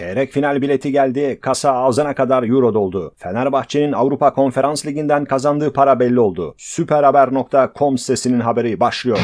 Çeyrek final bileti geldi, kasa ağzına kadar euro doldu. Fenerbahçe'nin Avrupa Konferans Ligi'nden kazandığı para belli oldu. Süperhaber.com sitesinin haberi başlıyor.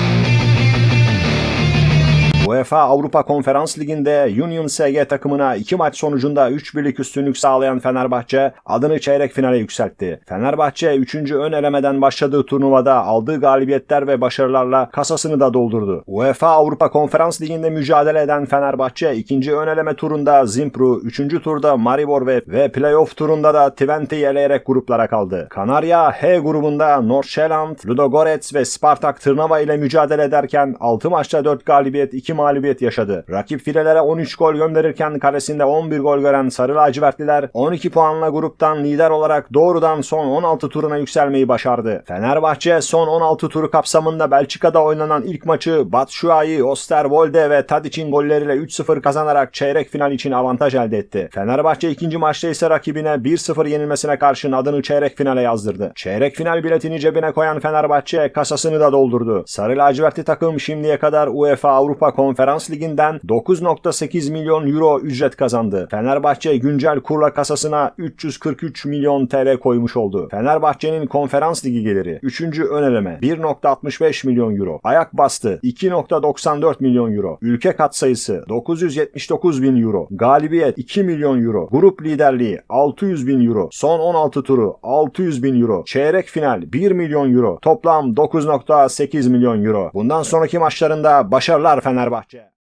UEFA Avrupa Konferans Ligi'nde Union SG takımına iki maç sonucunda 3 birlik üstünlük sağlayan Fenerbahçe adını çeyrek finale yükseltti. Fenerbahçe 3. ön elemeden başladığı turnuvada aldığı galibiyetler ve başarılarla kasasını da doldurdu. UEFA Avrupa Konferans Ligi'nde mücadele eden Fenerbahçe ikinci ön eleme turunda Zimpru, 3. turda Maribor ve, ve playoff turunda da Twente'yi eleyerek gruplara kaldı. Kanarya H grubunda Nordsjælland, Ludogorets ve Spartak Tırnava ile mücadele ederken 6 maçta 4 galibiyet 2 mağlubiyet yaşadı. Rakip filelere 13 gol gönderirken karesinde 11 gol gören Sarı Lacivertliler 12 puanla gruptan lider olarak doğrudan son 16 turuna yükselmeyi başardı. Fenerbahçe son 16 turu kapsamında Belçika'da oynanan ilk maçı Batshuayi, Osterwolde ve Tadic'in golleriyle 3-0 kazanarak çeyrek final için avantaj elde etti. Fenerbahçe ikinci maçta ise rakibine 1-0 yenilmesine karşın adını çeyrek finale yazdırdı. Çeyrek final biletini cebine koyan Fenerbahçe kasasını da doldurdu. Sarı lacivertli takım şimdiye kadar UEFA Avrupa Konferans Ligi'nden 9.8 milyon euro ücret kazandı. Fenerbahçe güncel kurla kasasına 343 milyon TL koymuş oldu. Fenerbahçe'nin konferans ligi geliri 3. ön eleme 1.65 milyon euro. Ayak bastı 2.94 milyon euro. Ülke katsayısı 979 bin euro. Galibiyet 2 milyon euro. Grup liderliği 600 bin euro. Son 16 turu 600 bin euro. Çeyrek final 1 milyon euro. Toplam 9.8 milyon euro. Bundan sonraki maçlarında başarılar Fenerbahçe.